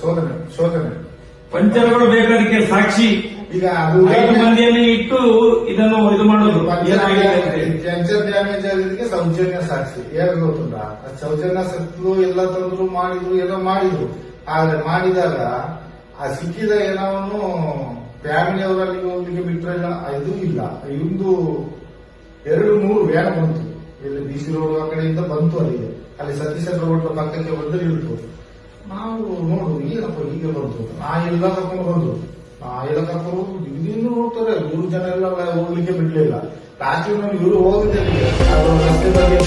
ಶೋಧನೆ ಶೋಧನೆ ಪಂಚರಗಳು ಬೇಕಾದಕ್ಕೆ ಸಾಕ್ಷಿ. ಈಗ ಅದು ಐದು ಮಂದಿಯನ್ನು ಇಟ್ಟು ಇದನ್ನು ಇದು ಮಾಡೋದು. ಪಂಚರ್ ಡ್ಯಾಮೇಜ್ ಆಗಿದ್ದಕ್ಕೆ ಸೌಜನ್ಯ ಸಾಕ್ಷಿ. ಏನು ಗೊತ್ತಿಲ್ಲ ಸೌಜನ್ಯ ಸತ್ಲು ಎಲ್ಲ ತಂದ್ರು ಮಾಡಿದ್ರು ಏನೋ ಮಾಡಿದ್ರು. ಆದ್ರೆ ಮಾಡಿದಾಗ ಆ ಸಿಕ್ಕಿದ ಏನವನು ಫ್ಯಾಮಿಲಿಯವರಲ್ಲಿ ಹೋಗ್ಲಿಕ್ಕೆ ಬಿಟ್ಟರೆ ಇದು ಇಲ್ಲ. ಇಂದು ಎರಡು ಮೂರು ವ್ಯಾನ್ ಬಂತು. ಇಲ್ಲಿ ಬಿ ಸಿ ರೋಡ್ ಆ ಕಡೆಯಿಂದ ಬಂತು ಅಲ್ಲಿಗೆ. ಅಲ್ಲಿ ಸತೀಶ ರೋಡ್ ಪಕ್ಕಕ್ಕೆ ಬಂದು ಇಳಿತು ನಾವು ನೋಡು ಏನಪ್ಪ ಹೀಗೆ ಬಂತು. ನಾ ಎಲ್ಲ ಕರ್ಕೊಂಡು ಬಂದ್ರು ನಾ ಎಲ್ಲ ಕರ್ಕೊಂಡು ಹೋಗಿ ಇಲ್ಲಿಂದ ನೋಡ್ತಾರೆ ಮೂರು ಜನ ಎಲ್ಲ ಹೋಗ್ಲಿಕ್ಕೆ ಬಿಡ್ಲಿಲ್ಲ ಲಾಸ್ಟ್ ಇವರು ಹೋಗಿದೆ ರಸ್ತೆ ಬಗ್ಗೆ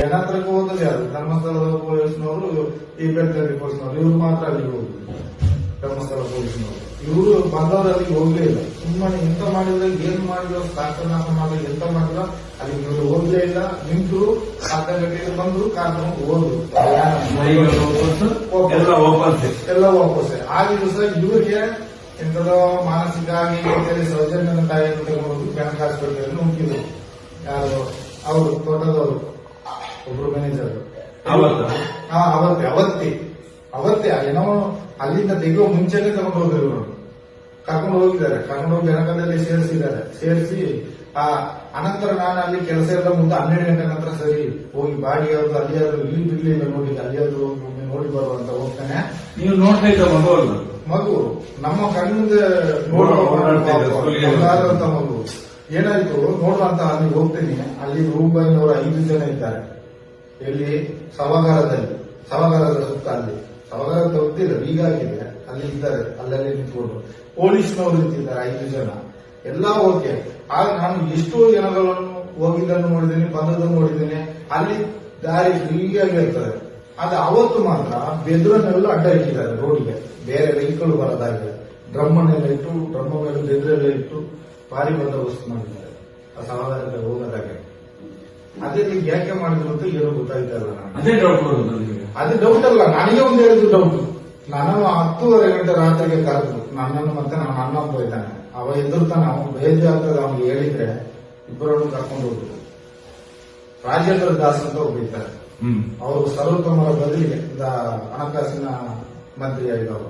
ಜನ ಹತ್ರಕ್ಕೆ ಹೋದದೆ ಅದು ಧರ್ಮಸ್ಥಳದ ಪೊಲೀಸ್ನವರು ಈ ಬೆಳ್ತಂಗಡಿ ಪೊಲೀಸ್ನವರು ಇವ್ರು ಮಾತ್ರ ಅಲ್ಲಿಗೆ ಹೋಗುದು ಧರ್ಮಸ್ಥಳ ಪೊಲೀಸ್ನವರು ಇವರು ಬಂದವರಲ್ಲಿ ಹೋಗ್ಲೇ ಇಲ್ಲ. ಸುಮ್ಮನೆ ಎಂತ ಮಾಡಿದ್ರೆ ಏನ್ ಮಾಡಿದ್ರು ಶಾಸನಾಶ ಮಾಡಿದ್ರು ಎಂತ ಮಾಡಿದ್ರು ಅಲ್ಲಿ ಇವರು ಹೋಗ್ಲೇ ಇಲ್ಲ. ನಿಂತರು ಅರ್ಧ ಗಂಟೆಗೆ ಬಂದ್ರು ಕಾರಣ ಹೋದ್ರು. ಎಲ್ಲ ವಾಪಸ್ ಆ ದಿವಸ ಇವರಿಗೆ ಎಂತದೋ ಮಾನಸಿಕ ಆಗಿ ಸೌಜನ್ಯನ ತಾಯಿಯನ್ನು ತಗೊಂಡು ಬ್ಯಾಂಕ್ ಹಾಸ್ಪಿಟಲ್ ನುಗ್ಗಿದ್ರು ಯಾರು? ಅವರು ತೋಟದವರು. ಒಬ್ರು ಮ್ಯಾನೇಜರ್. ಅವತ್ತೆ? ಅವತ್ತೇ ಅವತ್ತೇ. ಅವತ್ತೇ. ಏನೋ ಅಲ್ಲಿಂದ ತೆಗೆಯುವ ಮುಂಚೆನೆ ತಗೊಂಡು ಹೋದ್ರು ಇವರು. ಕರ್ಕೊಂಡು ಹೋಗಿದ್ದಾರೆ. ಕರ್ಕೊಂಡು ಹೋಗಿ ಜನಕದಲ್ಲಿ ಸೇರಿಸಿದ್ದಾರೆ. ಸೇರಿಸಿ ಆ ಅನಂತರ ನಾನು ಅಲ್ಲಿ ಕೆಲಸ ಎಲ್ಲ ಮುಂದೆ ಹನ್ನೆರಡು ಗಂಟೆ ನಂತರ ಸರಿ ಹೋಗಿ ಬಾಡಿ ಅವ್ರದ್ದು ಅಲ್ಲಿಯಾದ್ರು ಇಲ್ಲಿ ಬಿಡ್ಲಿಲ್ಲ ನೋಡಿ ಅಲ್ಲಿ ಯಾವ್ದು ಒಮ್ಮೆ ನೋಡಿ ಬರುವಂತ ಹೋಗ್ತಾನೆ. ನೀವು ನೋಡ್ತಾ ಇದ್ದ ಮಗು ಅಲ್ಲ? ಮಗು ನಮ್ಮ ಕಣ್ಣಿಂದ ನೋಡುವಂತ ಮಗು. ಏನಾಯ್ತು? ನೋಡುವಂತ ಅಲ್ಲಿ ಹೋಗ್ತೀನಿ. ಅಲ್ಲಿ ರೂಪಾಯಿನವರು ಐದು ಜನ ಇದ್ದಾರೆ. ಎಲ್ಲಿ? ಸಭಾಗಾರದಲ್ಲಿ ಸಭಾಗಾರದ ಸುತ್ತ ಅಲ್ಲಿ. ಸಭಾಗಾರ ಹೋಗ್ತಿಲ್ಲ ಈಗ ಆಗಿದೆ ಅಲ್ಲಿ ಇದ್ದಾರೆ ಅಲ್ಲಲ್ಲಿ ನಿಂತ್ಕೊಂಡು. ಪೊಲೀಸ್ನವರು ನಿಂತಿದ್ದಾರೆ ಐದು ಜನ. ಎಲ್ಲ ಓಕೆ. ಆಗ ನಾನು ಎಷ್ಟೋ ಜನಗಳನ್ನು ಹೋಗಿದ್ದನ್ನು ನೋಡಿದ್ದೀನಿ ಬಂದದನ್ನು ನೋಡಿದ್ದೀನಿ. ಅಲ್ಲಿ ದಾರಿ ಫ್ರೀಯಾಗಿ ಇರ್ತದೆ ಆದ್ರೆ ಅವತ್ತು ಮಾತ್ರ ಬೆದ್ರನ್ನೆಲ್ಲ ಅಡ್ಡ ಇಟ್ಟಿದ್ದಾರೆ ರೋಡ್ಗೆ. ಬೇರೆ ವೆಹಿಕಲ್ ಬರೋದಾಗಿದೆ ಡ್ರಮ್ ಅನ್ನೆಲ್ಲ ಇಟ್ಟು ಡ್ರಮ್ ಮೇಲೆ ಬೆದ್ರೆಲ್ಲ ಇಟ್ಟು ಭಾರಿ ಬಂದೋಬಸ್ತ್ ಮಾಡಿದ್ದಾರೆ. ಆ ಸಮಾಧಾನಕ್ಕೆ ಹೋಗೋದಾಗೆ ಅದೇ ರೀತಿ ಯಾಕೆ ಮಾಡಿದ್ರು ಅಂತ ಏನು ಗೊತ್ತಾಯ್ತಾ ಇಲ್ಲ ಅದೇ ಡೌಟ್ ಅದು ಡೌಟ್ ಅಲ್ಲ. ನನಗೆ ಒಂದು ಹೇಳಿದ್ರು ಡೌಟ್ ನಾನು ಹತ್ತೂವರೆ ಗಂಟೆ ರಾತ್ರಿಗೆ ಕರೆದ್ರು. ನನ್ನನ್ನು ಮತ್ತೆ ನಮ್ಮ ಅಣ್ಣ ಇದ್ದಾನೆ. ಅವ ಎದುರ್ತಾನೆ ಅವನು ಬೇಜಾರ್ತದ ಅವ್ನು ಹೇಳಿದ್ರೆ ಇಬ್ಬರನ್ನು ಕರ್ಕೊಂಡು ಹೋಗ್ತಾರೆ ರಾಜೇಂದ್ರ ದಾಸ್ ಅಂತ ಒಬ್ಬಿದ್ದಾರೆ ಅವರು ಸರ್ವೋತ್ತಮರ ಬದಲಿಗೆ ದ- ಹಣಕಾಸಿನ ಮಂತ್ರಿ ಆಗಿದ್ದವರು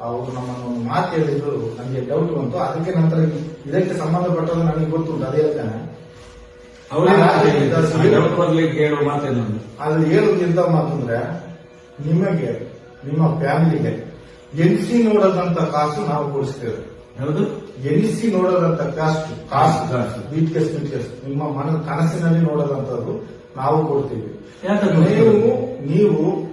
ಅವರು ನಮ್ಮನ್ನು ಮಾತು ಹೇಳಿದ್ರು ನನಗೆ ಡೌಟ್ ಬಂತು. ಅದಕ್ಕೆ ನಂತರ ಇದಕ್ಕೆ ಸಂಬಂಧಪಟ್ಟದ್ದು ನನಗೆ ಗೊತ್ತುಂಟು ಅದೇ ಹೇಳ್ತಾನೆ. ಹೇಳುದು ಎಂತ ಮಾತಂದ್ರೆ ನಿಮಗೆ ನಿಮ್ಮ ಫ್ಯಾಮಿಲಿಗೆ. ಎನಿಸಿ ನೋಡದಂತ ಕಾಸು ನಾವು ಕೊಡಿಸ್ತೇವೆ. ಹೌದು. ಎನಿಸಿ ನೋಡದಂತ ಕಾಸು ಕಾಸು ಕಾಸು. ಬಿಟ್ಕೆಸ್ ಬಿಟ್ಕೆಸ್ ನಿಮ್ಮ ಮನ ಕನಸಿನಲ್ಲಿ ನೋಡದಂತದ್ದು ನಾವು ಕೊಡ್ತೀವಿ. ನೀವು ನೀವು